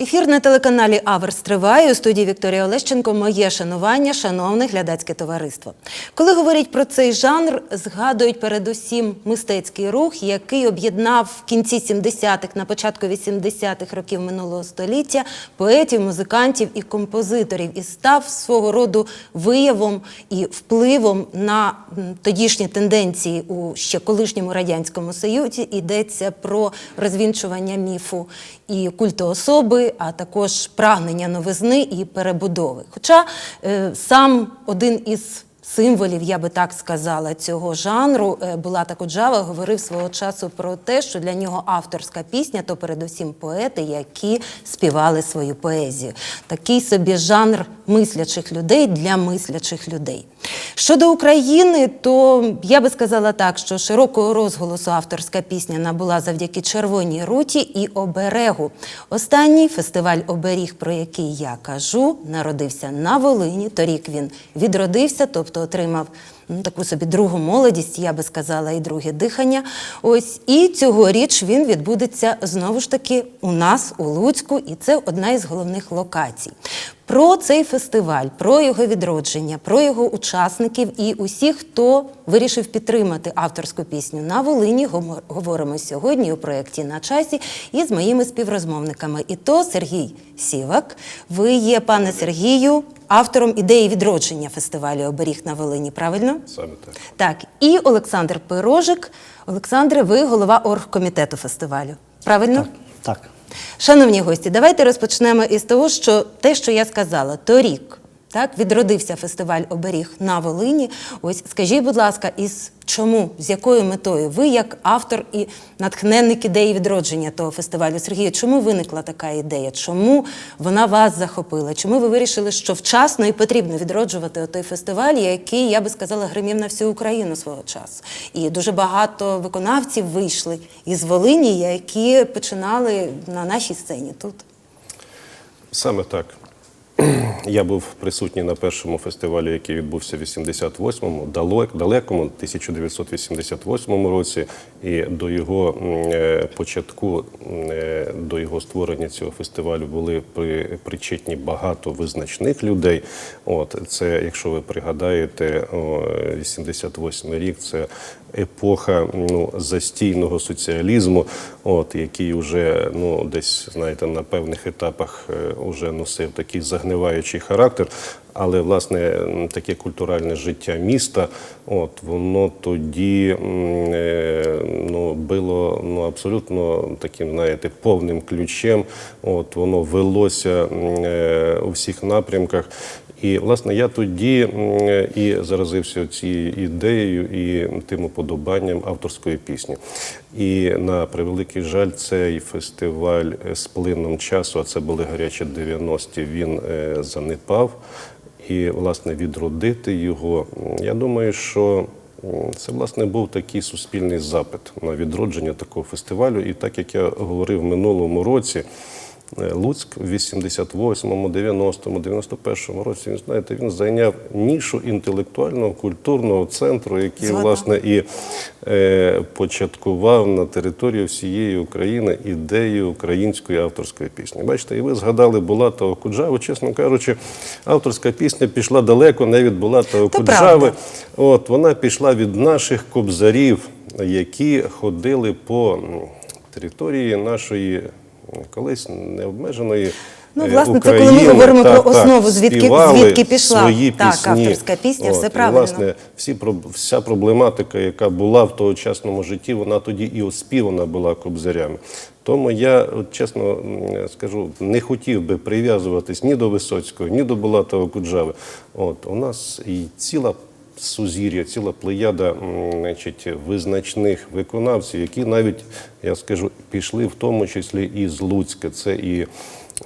Ефір на телеканалі Аверс триває у студії Вікторія Олещенко. Моє шанування, шановне глядацьке товариство. Коли говорять про цей жанр, згадують передусім мистецький рух, який об'єднав в кінці 70-х, на початку 80-х років минулого століття поетів, музикантів і композиторів, і став свого роду виявом і впливом на тодішні тенденції у ще колишньому радянському союзі. Йдеться про розвінчування міфу і культу особи, а також прагнення новизни і перебудови. Хоча е, сам один із символів, я би так сказала, цього жанру е, Булата Куджава говорив свого часу про те, що для нього авторська пісня то передусім поети, які співали свою поезію. Такий собі жанр мислячих людей для мислячих людей. Щодо України, то я би сказала так, що широкого розголосу авторська пісня набула завдяки червоній руті і оберегу. Останній фестиваль оберіг, про який я кажу, народився на Волині. Торік він відродився, тобто отримав ну, таку собі другу молодість, я би сказала, і друге дихання. Ось і цьогоріч він відбудеться знову ж таки у нас, у Луцьку, і це одна із головних локацій. Про цей фестиваль, про його відродження, про його учасників і усіх, хто вирішив підтримати авторську пісню на Волині, говоримо сьогодні у проєкті на часі із моїми співрозмовниками. І то Сергій Сівак. Ви є, пане Сергію, автором ідеї відродження фестивалю Оберіг на Волині. Правильно? Саме так. Так, і Олександр Пирожик. Олександре, ви голова оргкомітету фестивалю. Правильно? Так. Шановні гості, давайте розпочнемо із того, що те, що я сказала, торік так відродився фестиваль оберіг на Волині. Ось скажіть, будь ласка, із чому, з якою метою ви, як автор і натхненник ідеї відродження того фестивалю, Сергію, чому виникла така ідея? Чому вона вас захопила? Чому ви вирішили, що вчасно і потрібно відроджувати той фестиваль, який я би сказала гримів на всю Україну свого часу? І дуже багато виконавців вийшли із Волині, які починали на нашій сцені тут. Саме так. Я був присутній на першому фестивалі, який відбувся в 88-му, далек- далекому 1988 році. І до його е, початку, е, до його створення цього фестивалю були при- причетні багато визначних людей. От це, якщо ви пригадаєте, о, 88 рік це епоха ну, застійного соціалізму, от, який вже ну, десь, знаєте, на певних етапах е, уже носив такий загниваючий характер. Але власне таке культуральне життя міста, от воно тоді е, ну, було ну, абсолютно таким, знаєте, повним ключем. От воно велося е, у всіх напрямках. І власне я тоді і заразився цією ідеєю і тим уподобанням авторської пісні. І на превеликий жаль, цей фестиваль е, з плином часу, а це були гарячі 90-ті, він е, занепав. І власне відродити його. Я думаю, що це власне був такий суспільний запит на відродження такого фестивалю. І так як я говорив в минулому році. Е, Луцьк в 88-му, 90-му, 91-му році, він знаєте, він зайняв нішу інтелектуального культурного центру, який Згодна. власне і е, початкував на території всієї України ідею української авторської пісні. Bачите, і ви згадали Булатова Куджаву. Чесно кажучи, авторська пісня пішла далеко не від Булатова То Куджави. От вона пішла від наших кобзарів, які ходили по території нашої колись необмеженої. Ну, е, власне, це коли ми говоримо Так, про так, основу, звідки- звідки пішла, свої так, пісні. авторська пісня, все і, власне, всі вся проблематика, яка була в тогочасному житті, вона тоді і оспівана була кобзарями. Тому я, от, чесно скажу, не хотів би прив'язуватись ні до Висоцького, ні до Булатова Куджави. От у нас і ціла сузір'я, ціла плеяда значить, визначних виконавців, які навіть, я скажу, пішли в тому числі і з Луцька. Це і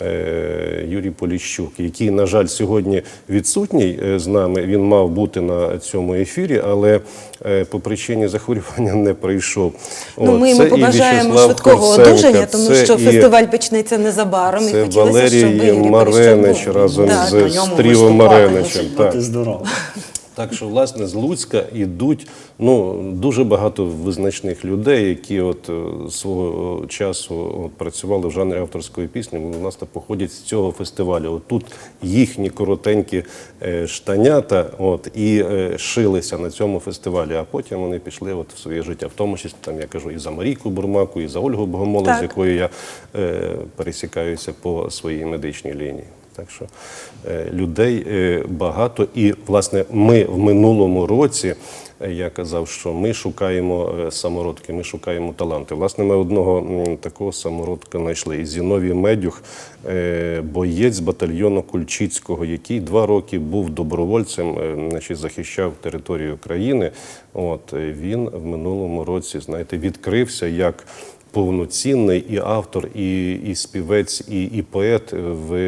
е, Юрій Поліщук, який, на жаль, сьогодні відсутній е, з нами. Він мав бути на цьому ефірі, але е, по причині захворювання не прийшов. Ну, От, ми йому побажаємо швидкого одужання, тому це що і- фестиваль почнеться незабаром. і Це хотілося, Валерій Юрій Маренич був. разом Так. з, виступати, Мареничем. Так. здорові. Так що, власне, з Луцька йдуть ну, дуже багато визначних людей, які от е, свого часу от, працювали в жанрі авторської пісні. Вони, власне, походять з цього фестивалю. От тут їхні коротенькі е, штанята от, і е, шилися на цьому фестивалі, а потім вони пішли от, в своє життя. В тому числі, там, я кажу, і за Марійку Бурмаку, і за Ольгу Богомолець, з якою я е, пересікаюся по своїй медичній лінії. Так що е, людей е, багато, і власне ми в минулому році. е, Я казав, що ми шукаємо самородки, ми шукаємо таланти. Власне, ми одного такого самородка знайшли. І Зіновій Медюх, боєць батальйону Кульчицького, який два роки був добровольцем, значить, захищав територію країни. От він в минулому році, знаєте, відкрився як повноцінний і автор, і, і співець, і, і поет в, е,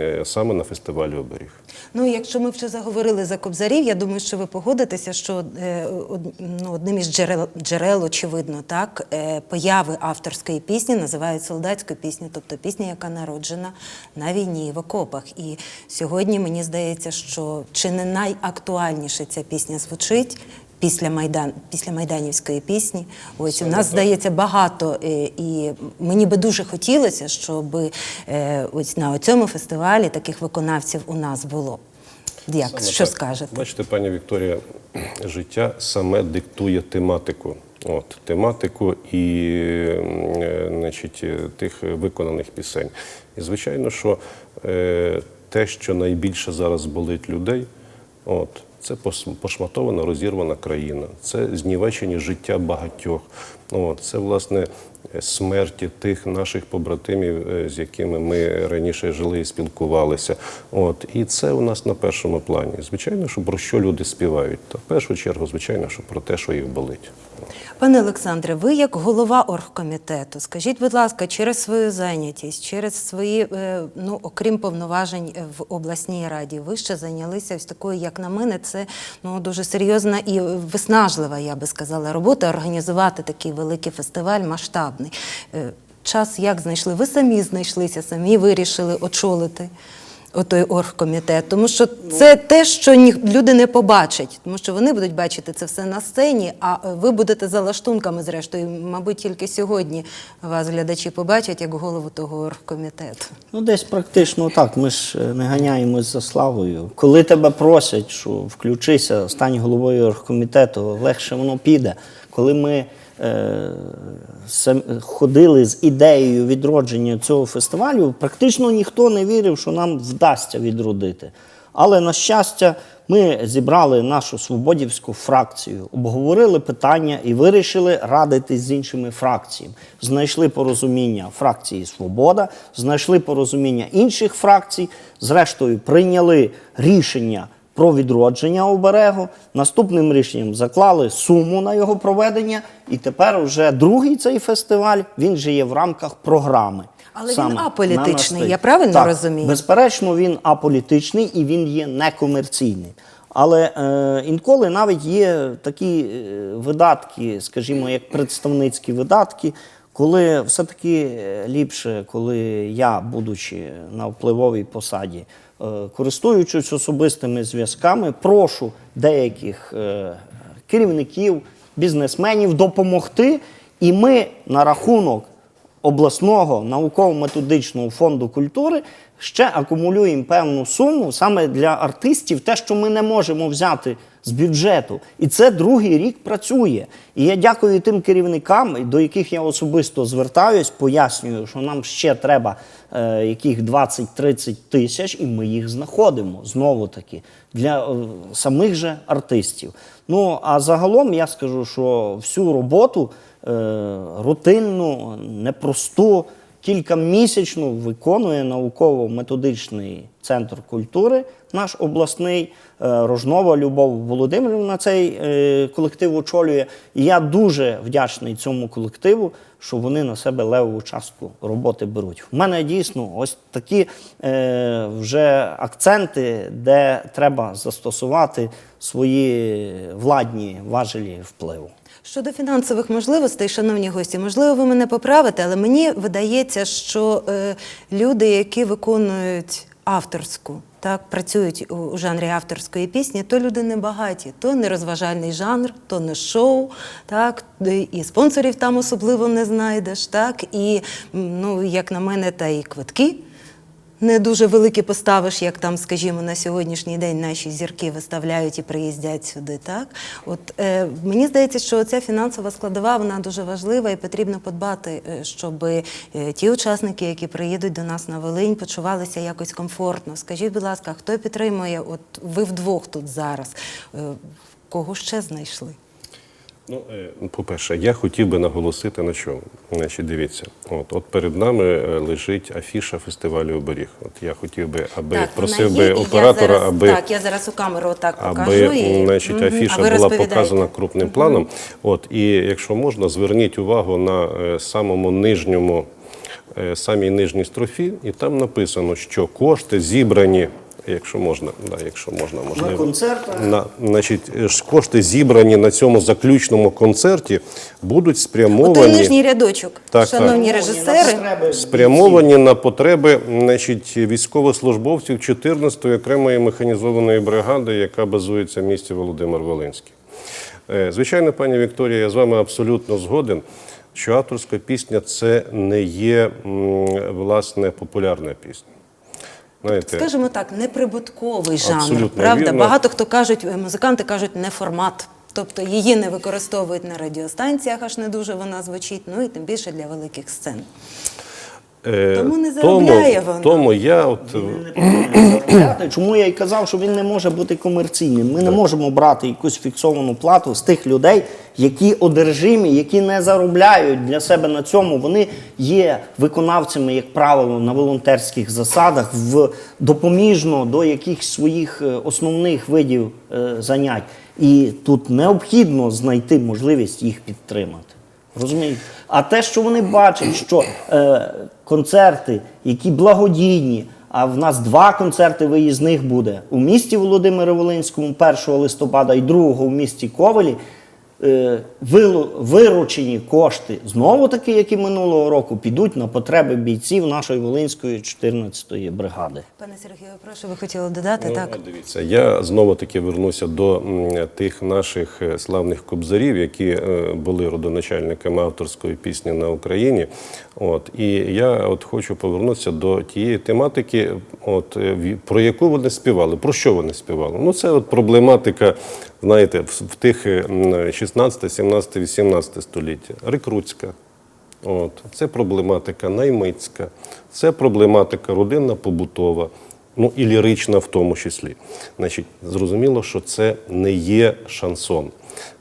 е, саме на фестивалі оберіг. Ну, якщо ми вже заговорили за кобзарів, я думаю, що ви погодитеся, що е, од- ну, одним із джерел, джерел очевидно, так, е, появи авторської пісні називають солдатською пісню, тобто пісня, яка народжена на війні в окопах. І сьогодні мені здається, що чи не найактуальніше ця пісня звучить. Після Майдан, після майданівської пісні, ось у нас здається багато, е, і мені би дуже хотілося, щоб е, ось на цьому фестивалі таких виконавців у нас було. Як Саме що так. скажете? Бачите, пані Вікторія, життя саме диктує тематику. От, тематику і е, значить, тих виконаних пісень. І звичайно, що е, те, що найбільше зараз болить людей, от, це пошматована, розірвана країна, це знівечені життя багатьох. От, це, власне, смерті тих наших побратимів, е, з якими ми раніше жили і спілкувалися. От, і це у нас на першому плані. Звичайно, що про що люди співають. Та в першу чергу, звичайно, що про те, що їх болить. Пане Олександре, ви як голова оргкомітету, скажіть, будь ласка, через свою зайнятість, через свої, е, ну окрім повноважень е, в обласній раді, ви ще зайнялися ось такою, як на мене, це ну дуже серйозна і виснажлива, я би сказала, робота організувати такий великий фестиваль масштабний. Е, Час як знайшли? Ви самі знайшлися, самі вирішили очолити. Отой оргкомітет, тому що це те, що ні, люди не побачать, тому що вони будуть бачити це все на сцені, а е, ви будете за лаштунками, зрештою, мабуть, тільки сьогодні вас глядачі побачать як голову того оргкомітету. Ну, десь практично так. Ми ж е, не ганяємось за славою. Коли тебе просять, що включися, стань головою оргкомітету, легше воно піде. Коли ми ходили з ідеєю відродження цього фестивалю, практично ніхто не вірив, що нам вдасться відродити. Але на щастя, ми зібрали нашу свободівську фракцію, обговорили питання і вирішили радитись з іншими фракціями. Знайшли порозуміння фракції Свобода, знайшли порозуміння інших фракцій. Зрештою, прийняли рішення про відродження оберегу. Наступним рішенням заклали суму на його проведення. І тепер вже другий цей фестиваль він же є в рамках програми. Але він аполітичний, я правильно Так, розумію? Безперечно, він аполітичний і він є некомерційний. Але е, інколи навіть є такі е, видатки, скажімо, як представницькі видатки, коли все-таки е, ліпше, коли я, будучи на впливовій посаді, е, користуючись особистими зв'язками, прошу деяких е, керівників, бізнесменів допомогти, і ми на рахунок обласного науково-методичного фонду культури ще акумулюємо певну суму саме для артистів, те, що ми не можемо взяти з бюджету. І це другий рік працює. І я дякую тим керівникам, до яких я особисто звертаюсь, пояснюю, що нам ще треба е, яких 20-30 тисяч, і ми їх знаходимо знову таки для е, самих же артистів. Ну а загалом я скажу, що всю роботу е, рутинну, непросту, кількамісячну виконує науково-методичний центр культури, наш обласний. Е, Рожнова Любов Володимирівна цей е, колектив очолює. І я дуже вдячний цьому колективу, що вони на себе левову частку роботи беруть. У мене дійсно ось такі е, вже акценти, де треба застосувати свої владні важелі впливу. Щодо фінансових можливостей, шановні гості, можливо, ви мене поправите, але мені видається, що е, люди, які виконують авторську так працюють у, у жанрі авторської пісні, то люди не багаті, то не розважальний жанр, то не шоу, так і спонсорів там особливо не знайдеш, так і ну як на мене, та і квитки не дуже великі поставиш, як там, скажімо, на сьогоднішній день наші зірки виставляють і приїздять сюди. Так, от е, мені здається, що ця фінансова складова вона дуже важлива і потрібно подбати, е, щоб е, ті учасники, які приїдуть до нас на Волинь, почувалися якось комфортно. Скажіть, будь ласка, хто підтримує? От ви вдвох тут зараз. Е, кого ще знайшли? Ну, е, по-перше, я хотів би наголосити на чому. Значить, дивіться, от, от перед нами е, лежить афіша фестивалю оберіг. От я хотів би, аби просив вона би є, я оператора, зараз, аби так, я зараз у камеру покажу. аби і, значить, афіша А була показана крупним планом. От і якщо можна, зверніть увагу на е, самому нижньому, самій нижній строфі, і там написано, що кошти зібрані. Якщо можна, да, якщо можна, можливо. концертах. На, значить, е, кошти зібрані на цьому заключному концерті будуть спрямовані нижній рядочок, Так, шановні так. режисери. спрямовані на потреби значить, військовослужбовців 14-ї окремої механізованої бригади, яка базується в місті Володимир Волинський. Е, Звичайно, пані Вікторія, я з вами абсолютно згоден, що авторська пісня це не є власне популярна пісня. Знаєте, Скажімо так, неприбутковий жанр, правда? вірно. Багато хто кажуть, е, музиканти кажуть, не формат. Тобто її не використовують на радіостанціях, аж не дуже вона звучить, ну і тим більше для великих сцен. е, Тому не заробляє тому, вона. тому я от. Чому я й казав, що він не може бути комерційним. Ми не можемо брати якусь фіксовану плату з тих людей, які одержимі, які не заробляють для себе на цьому. Вони є виконавцями, як правило, на волонтерських засадах, в допоміжно до якихось своїх е, основних видів е, занять. І тут необхідно знайти можливість їх підтримати. Розумієте? А те, що вони бачать, що е, концерти, які благодійні, а в нас два концерти виїзних буде у місті Володимире Волинському 1 листопада і 2 в місті Ковелі. Е, виручені кошти знову таки, як і минулого року, підуть на потреби бійців нашої Волинської 14-ї бригади. Пане Сергію, прошу, ви хотіли додати, Ну, так? Дивіться, я знову таки вернуся до тих наших е, славних кобзарів, які е, були родоначальниками авторської пісні на Україні. От і я от хочу повернутися до тієї тематики, от в- про яку вони співали. Про що вони співали? Ну це от проблематика, знаєте, в, тих е, 16, 17, 18 століття. Рекрутська. От. Це проблематика наймицька, це проблематика родинна побутова, ну і лірична в тому числі. Значить, зрозуміло, що це не є шансон,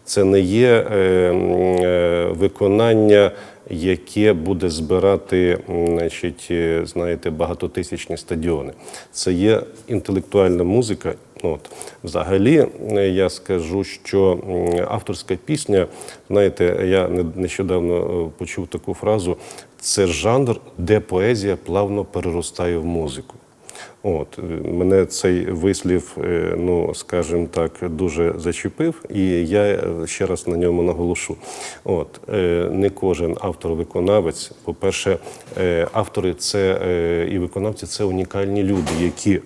це не є е, е, виконання, яке буде збирати, значить, е, знаєте, багатотисячні стадіони. Це є інтелектуальна музика. От. Взагалі, е, я скажу, що авторська пісня, знаєте, я не- нещодавно е, почув таку фразу: це жанр, де поезія плавно переростає в музику. От е, мене цей вислів, е, ну скажімо так, дуже зачепив, і я е, ще раз на ньому наголошу. От не кожен автор-виконавець. По-перше, автори це і виконавці це унікальні люди, які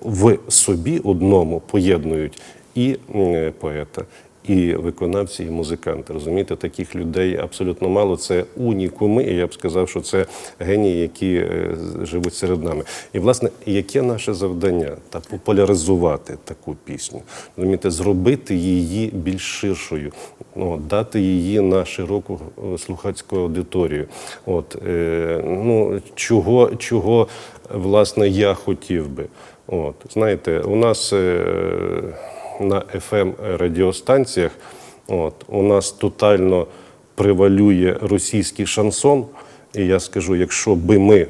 в собі одному поєднують і поета. І виконавці, і музиканти. Розумієте, таких людей абсолютно мало. Це унікуми, і я б сказав, що це генії, які е, живуть серед нами. І власне, яке наше завдання та популяризувати таку пісню, розумієте, зробити її більш ширшою, ну, дати її на широку е, слухацьку аудиторію. От е, ну чого, чого власне я хотів би. От знаєте, у нас. Е, на fm радіостанціях. От, у нас тотально превалює російський шансон. І я скажу, якщо би ми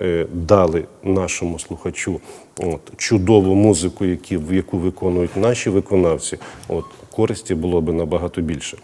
е, дали нашому слухачу от, чудову музику, які, яку виконують наші виконавці, от, користі було б набагато більше.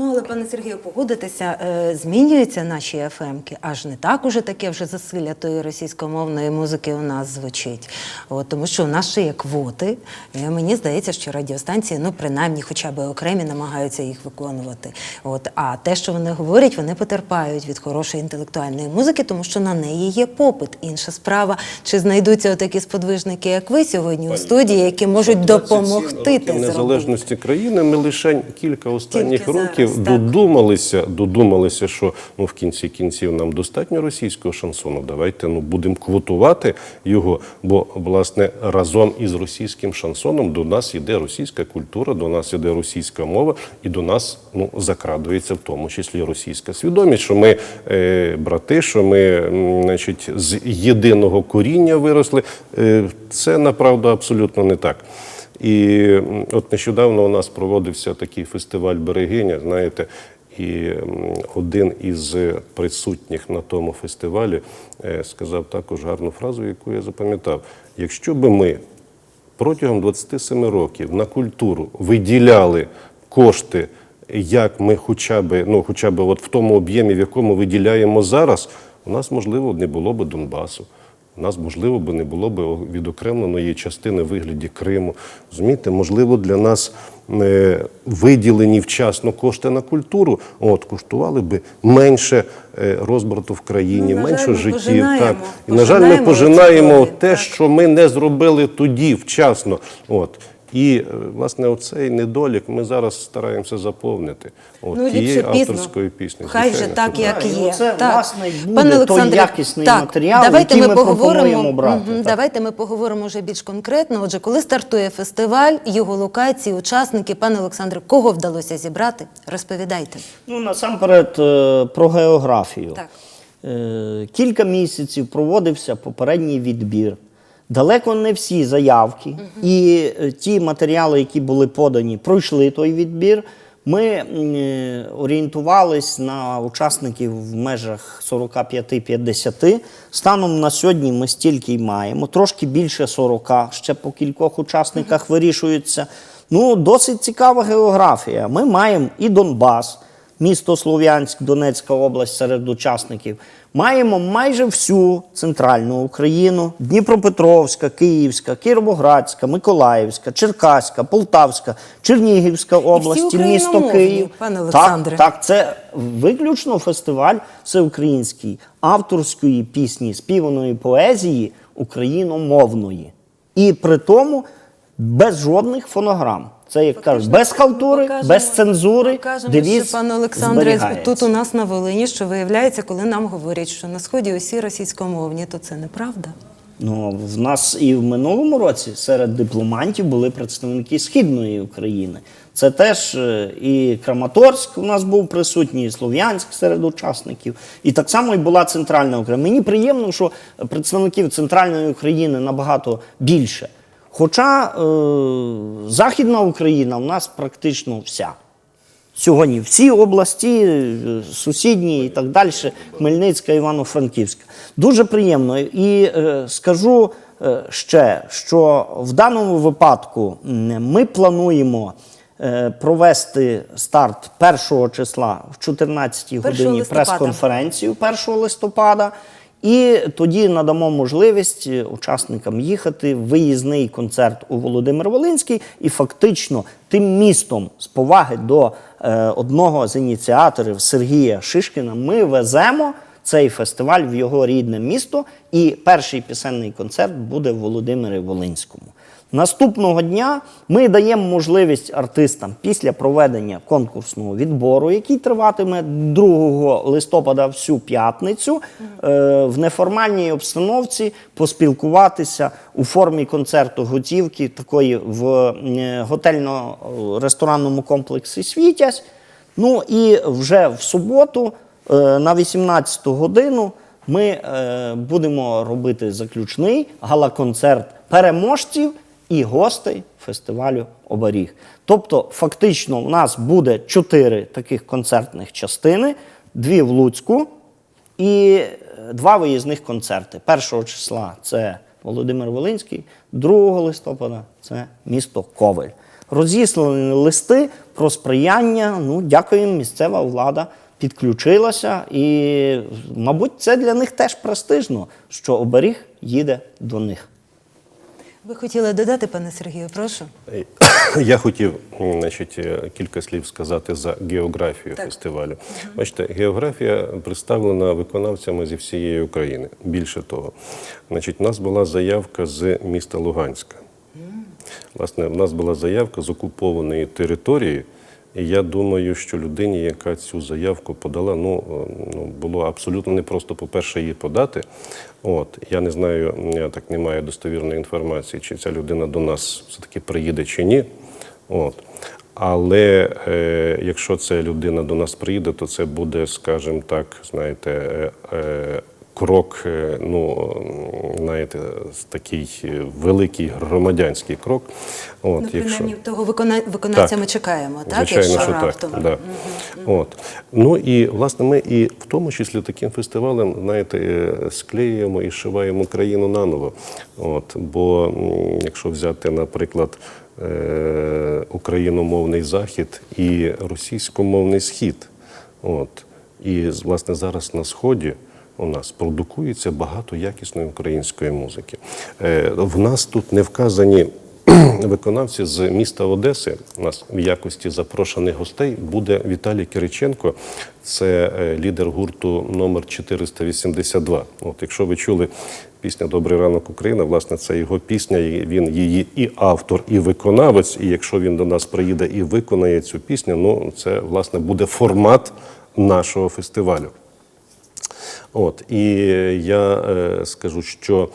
Ну, але пане Сергію, погодитися, е, змінюються наші ФМки, аж не так уже таке вже засилля тої російськомовної музики у нас звучить. От, тому що у нас ще є квоти. І мені здається, що радіостанції, ну принаймні, хоча б окремі намагаються їх виконувати. От, а те, що вони говорять, вони потерпають від хорошої інтелектуальної музики, тому що на неї є попит. Інша справа, чи знайдуться такі сподвижники, як ви сьогодні у студії, які можуть допомогти те зробити. незалежності країни. Ми лише кілька останніх Тільки зараз, так. додумалися, додумалися, що ну в кінці кінців нам достатньо російського шансону. Давайте ну будемо квотувати його. Бо власне разом із російським шансоном до нас іде російська культура, до нас іде російська мова, і до нас ну закрадується в тому числі російська свідомість, що ми е, брати, що ми значить, з єдиного коріння виросли. Е, це направду абсолютно не так. І от нещодавно у нас проводився такий фестиваль Берегиня, знаєте, і один із присутніх на тому фестивалі е, сказав також гарну фразу, яку я запам'ятав. Якщо би ми протягом 27 років на культуру виділяли кошти, як ми хоча б, ну, хоча б от в тому об'ємі, в якому виділяємо зараз, у нас, можливо, не було б Донбасу. У нас, можливо, би не було б відокремленої частини вигляді Криму. Розумієте, можливо, для нас е, виділені вчасно кошти на культуру, от, коштували би менше е, розбрату в країні, Ну, менше жаль, життів. пожинаємо, Так. І, на жаль, ми пожинаємо те, що ми не зробили тоді вчасно. От. І, е, власне, оцей недолік ми зараз стараємося заповнити от, Ну, тією авторською піснею. Хай вже так, як є. оце, так. власне, буде Пане той якісний так, матеріал, давайте який ми, ми поговоримо, брати, Мгм, так. Давайте ми поговоримо вже більш конкретно. Отже, коли стартує фестиваль, його локації, учасники, пане Олександре, кого вдалося зібрати? Розповідайте. Ну, насамперед е, про географію. Так. Е, Кілька місяців проводився попередній відбір. Далеко не всі заявки і е, ті матеріали, які були подані, пройшли той відбір. Ми е, орієнтувались на учасників в межах 45-50. Станом на сьогодні ми стільки й маємо, трошки більше 40, ще по кількох учасниках вирішується. Ну, досить цікава географія. Ми маємо і Донбас, місто Слов'янськ, Донецька область серед учасників. Маємо майже всю центральну Україну: Дніпропетровська, Київська, Кіровоградська, Миколаївська, Черкаська, Полтавська, Чернігівська область, і місто Київ. пане Олександре. Так, так, це виключно фестиваль всеукраїнський авторської пісні, співаної поезії україномовної. І при тому без жодних фонограм. Це як кажуть, без халтури, Покажемо- без цензури. покажемо, девіз що, пане Олександре, тут у нас на Волині, що виявляється, коли нам говорять, що на сході усі російськомовні, то це неправда. Ну, в нас і в минулому році серед дипломантів були представники Східної України. Це теж е, і Краматорськ у нас був присутній, і Слов'янськ серед учасників. І так само і була центральна Україна. Мені приємно, що представників центральної України набагато більше. Хоча е, Західна Україна у нас практично вся. Сьогодні всі області, е, сусідні і так далі, Хмельницька, Івано-Франківська. Дуже приємно. І е, скажу е, ще, що в даному випадку ми плануємо е, провести старт 1 числа в 14 1 годині прес-конференцію 1 листопада. І тоді надамо можливість е, учасникам їхати в виїзний концерт у Володимир Волинський, і фактично тим містом з поваги до е, одного з ініціаторів Сергія Шишкіна ми веземо цей фестиваль в його рідне місто. І перший пісенний концерт буде в Володимирі Волинському. Наступного дня ми даємо можливість артистам після проведення конкурсного відбору, який триватиме 2 листопада всю п'ятницю, е, в неформальній обстановці поспілкуватися у формі концерту готівки, такої в е, готельно-ресторанному комплексі Світязь. Ну і вже в суботу е, на 18 годину ми будемо робити заключний гала-концерт переможців і гостей фестивалю Оберіг. Тобто, фактично, у нас буде чотири таких концертних частини: дві в Луцьку і е, два виїзних концерти. Першого числа це Володимир Волинський, 2 листопада це місто Ковель. розіслані листи про сприяння. Ну, дякуємо, місцева влада підключилася. І, мабуть, це для них теж престижно, що оберіг їде до них. Ви хотіли додати, пане Сергію, прошу. Я хотів значить, е, кілька слів сказати за географію Так. фестивалю. Бачите, географія представлена виконавцями зі всієї України. Більше того, значить, у нас була заявка з міста Луганська. Власне, в нас була заявка з окупованої території. І я думаю, що людині, яка цю заявку подала, ну, е, ну було абсолютно непросто, по-перше, її подати. От я не знаю, я так не маю достовірної інформації, чи ця людина до нас все-таки приїде чи ні. От. Але е, якщо ця людина до нас приїде, то це буде, скажімо так, знаєте, е, е, крок, е, ну знаєте, такий е, великий громадянський крок. От, Ну, принаймні, того викона... виконавця ми чекаємо, так? Звичайно, якщо що раптом. так. Да. От. Ну і власне ми і в тому числі таким фестивалем, знаєте, е, склеюємо і шиваємо країну наново. От. Бо якщо взяти, наприклад, україномовний захід і російськомовний схід. От. І власне зараз на сході. У нас продукується багато якісної української музики. Е, В нас тут не вказані виконавці з міста Одеси. У нас в якості запрошених гостей буде Віталій Кириченко. Це е, лідер гурту номер 482. От, якщо ви чули пісня Добрий ранок Україна, власне, це його пісня. і Він її і автор, і виконавець. І якщо він до нас приїде і виконає цю пісню, ну це власне буде формат нашого фестивалю. От і я е, скажу, що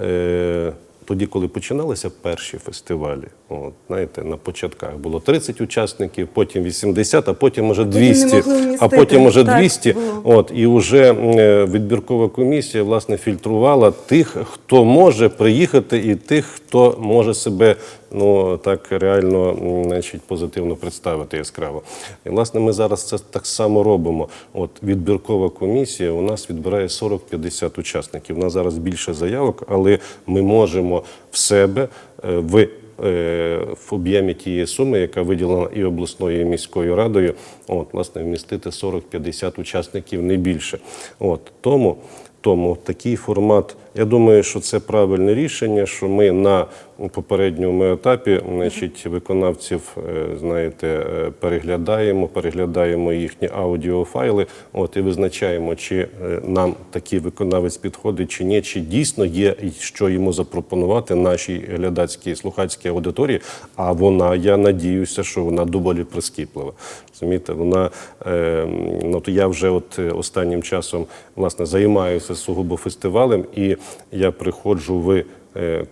е, тоді, коли починалися перші фестивалі, от знаєте, на початках було 30 учасників, потім 80, а потім уже не 200, могли а потім уже Так, 200. От і вже е, відбіркова комісія власне фільтрувала тих, хто може приїхати, і тих, хто може себе ну так реально значить, позитивно представити яскраво. І власне ми зараз це так само робимо. От відбіркова комісія у нас відбирає 40-50 учасників. У нас зараз більше заявок, але ми можемо в себе е, в в об'ємі тієї суми, яка виділена і обласною, і міською радою, от, власне, вмістити 40-50 учасників не більше. От, тому, тому такий формат, я думаю, що це правильне рішення, що ми на попередньому етапі значить, виконавців е, знаєте, е, переглядаємо, переглядаємо їхні аудіофайли, от, і визначаємо, чи е, нам такий виконавець підходить чи ні, чи дійсно є що йому запропонувати нашій глядацькій слухацькій аудиторії. А вона, я надіюся, що вона доволі прискіплива. Розумієте, вона е, ну то я вже от останнім часом власне займаюся сугубо фестивалем, і я приходжу в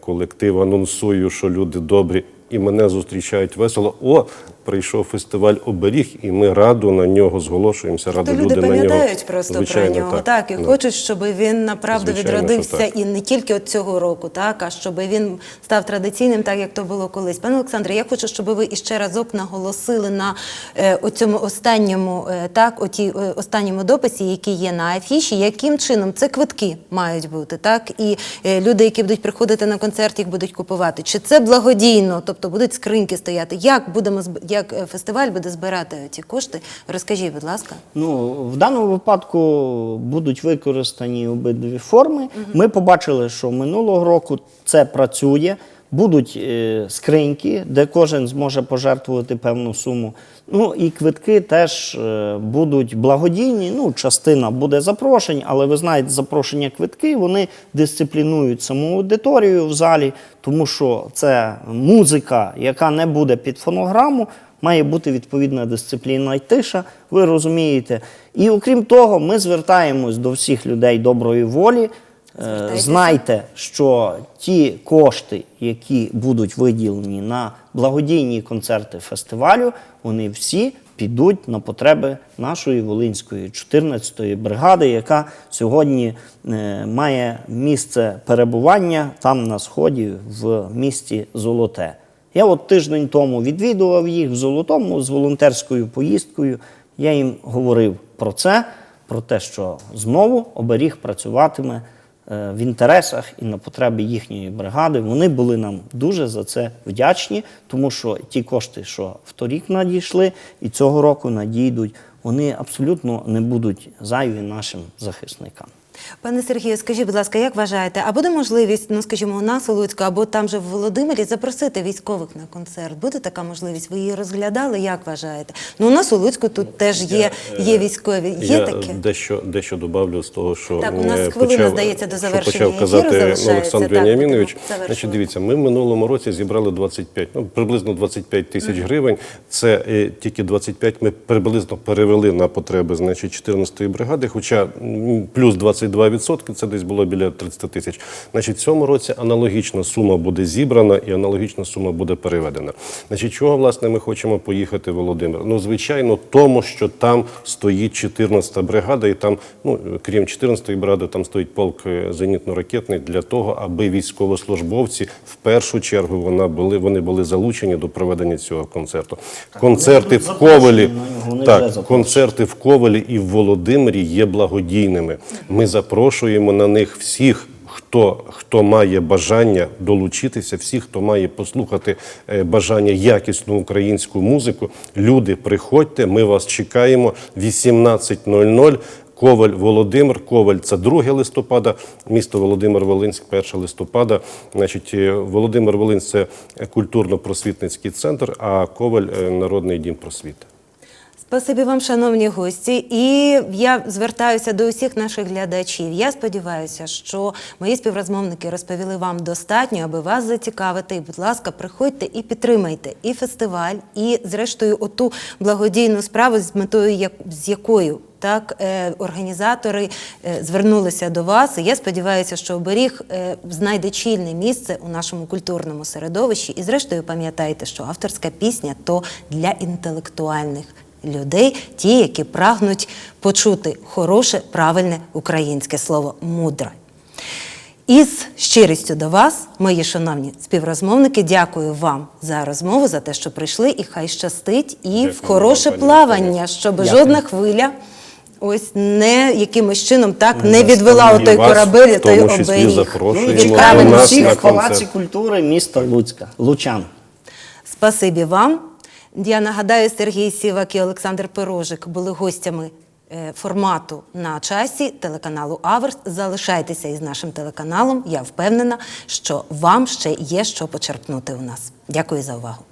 колектив, анонсую, що люди добрі, і мене зустрічають весело. О, прийшов фестиваль оберіг, і ми раду на нього зголошуємося. Раду То люди на нього просто Звичайно, про нього, так, і Да. хочуть, щоб він направду Звичайно, відродився і не тільки от цього року, так, а щоб він став традиційним, так як то було колись. Пане Олександре, я хочу, щоб ви іще разок наголосили на е, оцьому останньому, е, так, оті, е, останньому дописі, який є на афіші, яким чином це квитки мають бути, так, і е, люди, які будуть приходити на концерт, їх будуть купувати. Чи це благодійно, тобто будуть скриньки стояти? Як будемо зб- як е, фестиваль буде збирати ці кошти? Розкажіть, будь ласка. Ну, в даному випадку будуть використані обидві форми. Ми побачили, що минулого року це працює. Будуть е, скриньки, де кожен зможе пожертвувати певну суму. Ну і квитки теж е, будуть благодійні. Ну, частина буде запрошень, але ви знаєте, запрошення квитки вони дисциплінують саму аудиторію в залі, тому що це музика, яка не буде під фонограму. Має бути відповідна дисципліна і тиша, ви розумієте. І окрім того, ми звертаємось до всіх людей доброї волі. Е, Знайте, що ті кошти, які будуть виділені на благодійні концерти фестивалю, вони всі підуть на потреби нашої Волинської 14-ї бригади, яка сьогодні е, має місце перебування там на сході в місті Золоте. Я от тиждень тому відвідував їх в Золотому з волонтерською поїздкою. Я їм говорив про це, про те, що знову оберіг працюватиме е, в інтересах і на потреби їхньої бригади. Вони були нам дуже за це вдячні, тому що ті кошти, що вторік надійшли, і цього року надійдуть, вони абсолютно не будуть зайві нашим захисникам. Пане Сергію, скажіть, будь ласка, як вважаєте, а буде можливість, ну скажімо, у нас у Луцьку або там же в Володимирі запросити військових на концерт? Буде така можливість? Ви її розглядали? Як вважаєте? Ну у нас у Луцьку тут теж є, є військові. Є Я таке? дещо, дещо добавлю з того, що Так, у нас е, хвилина, здається, до що завершення почав казати. Олександр Веніамінович. Значить, дивіться, ми в минулому році зібрали 25, ну приблизно 25 тисяч гривень. Це е, тільки 25 ми приблизно перевели на потреби значить 14-ї бригади, хоча плюс 22% це десь було біля 30 тисяч. Значить, в цьому році аналогічна сума буде зібрана і аналогічна сума буде переведена. Значить, чого власне ми хочемо поїхати в Володимир? Ну, звичайно, тому що там стоїть 14-та бригада, і там, ну крім 14-ї бригади, там стоїть полк е, зенітно-ракетний для того, аби військовослужбовці в першу чергу вона були, вони були залучені до проведення цього концерту. Концерти в Ковелі, так, концерти в Ковелі і в Володимирі є благодійними. Ми запрошуємо на них всіх. Хто, хто має бажання долучитися, всі, хто має послухати е, бажання якісну українську музику, люди, приходьте, ми вас чекаємо 18.00. Коваль Володимир, Коваль це 2 листопада, місто Володимир Волинськ, 1 листопада. Значить, е, Володимир Волинськ це культурно-просвітницький центр, а Коваль е, народний дім просвіти. Спасибі вам, шановні гості. І я звертаюся до усіх наших глядачів. Я сподіваюся, що мої співрозмовники розповіли вам достатньо, аби вас зацікавити. І, будь ласка, приходьте і підтримайте і фестиваль, і, зрештою, оту благодійну справу, з метою як- з якою. Так, е, організатори е, звернулися до вас. І я сподіваюся, що оберіг е, знайде чільне місце у нашому культурному середовищі. І, зрештою, пам'ятайте, що авторська пісня то для інтелектуальних людей, ті, які прагнуть почути хороше, правильне українське слово мудре. Із щирістю до вас, мої шановні співрозмовники, дякую вам за розмову, за те, що прийшли, і хай щастить, і Дякую в хороше вам, плавання, щоб Дякую. жодна хвиля ось не якимось чином так не відвела отой вас корабель, і той оберіг. Чекаємо нас всіх в Палаці культури міста Луцька. Лучан. Спасибі вам. Я нагадаю, Сергій Сівак і Олександр Пирожик були гостями е, формату на часі телеканалу Аверс. Залишайтеся із нашим телеканалом. Я впевнена, що вам ще є що почерпнути у нас. Дякую за увагу.